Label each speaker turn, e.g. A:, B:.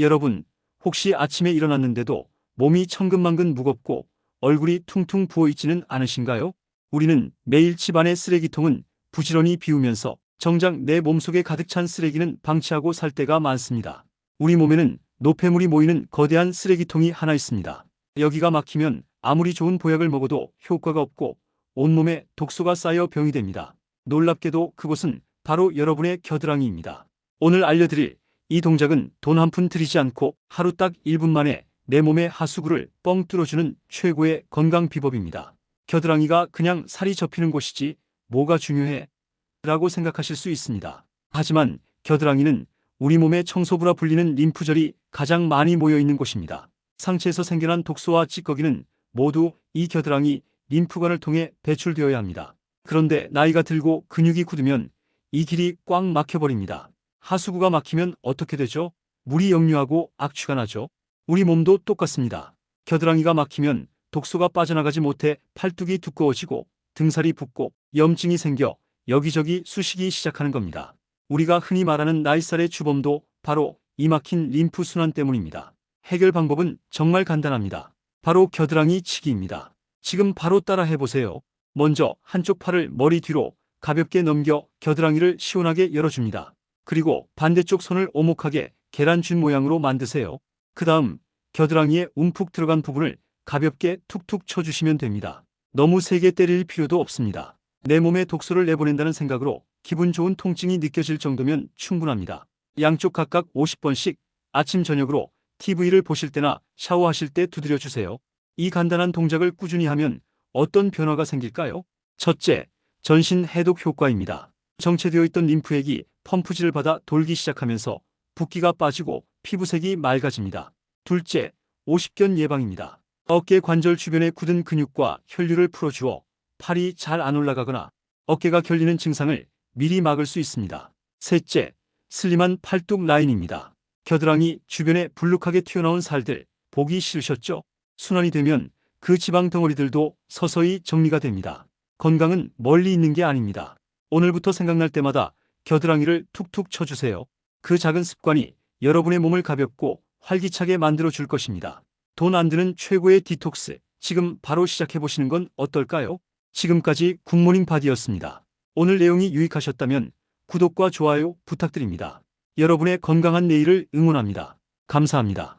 A: 여러분, 혹시 아침에 일어났는데도 몸이 천근만근 무겁고 얼굴이 퉁퉁 부어 있지는 않으신가요? 우리는 매일 집안의 쓰레기통은 부지런히 비우면서 정작 내 몸속에 가득 찬 쓰레기는 방치하고 살 때가 많습니다. 우리 몸에는 노폐물이 모이는 거대한 쓰레기통이 하나 있습니다. 여기가 막히면 아무리 좋은 보약을 먹어도 효과가 없고 온몸에 독소가 쌓여 병이 됩니다. 놀랍게도 그곳은 바로 여러분의 겨드랑이입니다. 오늘 알려드릴 이 동작은 돈 한 푼 들이지 않고 하루 딱 1분 만에 내 몸의 하수구를 뻥 뚫어주는 최고의 건강 비법입니다. 겨드랑이가 그냥 살이 접히는 곳이지 뭐가 중요해? 라고 생각하실 수 있습니다. 하지만 겨드랑이는 우리 몸의 청소부라 불리는 림프절이 가장 많이 모여 있는 곳입니다. 상체에서 생겨난 독소와 찌꺼기는 모두 이 겨드랑이 림프관을 통해 배출되어야 합니다. 그런데 나이가 들고 근육이 굳으면 이 길이 꽉 막혀버립니다. 하수구가 막히면 어떻게 되죠? 물이 역류하고 악취가 나죠. 우리 몸도 똑같습니다. 겨드랑이가 막히면 독소가 빠져나가지 못해 팔뚝이 두꺼워지고 등살이 붓고 염증이 생겨 여기저기 쑤시기 시작하는 겁니다. 우리가 흔히 말하는 나이살의 주범도 바로 이 막힌 림프 순환 때문입니다. 해결 방법은 정말 간단합니다. 바로 겨드랑이 치기입니다. 지금 바로 따라 해보세요. 먼저 한쪽 팔을 머리 뒤로 가볍게 넘겨 겨드랑이를 시원하게 열어줍니다. 그리고 반대쪽 손을 오목하게 계란준 모양으로 만드세요. 그 다음 겨드랑이에 움푹 들어간 부분을 가볍게 툭툭 쳐주시면 됩니다. 너무 세게 때릴 필요도 없습니다. 내 몸에 독소를 내보낸다는 생각으로 기분 좋은 통증이 느껴질 정도면 충분합니다. 양쪽 각각 50번씩 아침 저녁으로 TV를 보실 때나 샤워하실 때 두드려 주세요. 이 간단한 동작을 꾸준히 하면 어떤 변화가 생길까요? 첫째, 전신 해독 효과입니다. 정체되어 있던 림프액이 펌프질을 받아 돌기 시작하면서 붓기가 빠지고 피부색이 맑아집니다. 둘째, 오십견 예방입니다. 어깨 관절 주변의 굳은 근육과 혈류를 풀어주어 팔이 잘 안 올라가거나 어깨가 결리는 증상을 미리 막을 수 있습니다. 셋째, 슬림한 팔뚝 라인입니다. 겨드랑이 주변에 불룩하게 튀어나온 살들 보기 싫으셨죠? 순환이 되면 그 지방 덩어리들도 서서히 정리가 됩니다. 건강은 멀리 있는 게 아닙니다. 오늘부터 생각날 때마다 겨드랑이를 툭툭 쳐주세요. 그 작은 습관이 여러분의 몸을 가볍고 활기차게 만들어 줄 것입니다. 돈 안 드는 최고의 디톡스, 지금 바로 시작해 보시는 건 어떨까요? 지금까지 굿모닝 바디였습니다. 오늘 내용이 유익하셨다면 구독과 좋아요 부탁드립니다. 여러분의 건강한 내일을 응원합니다. 감사합니다.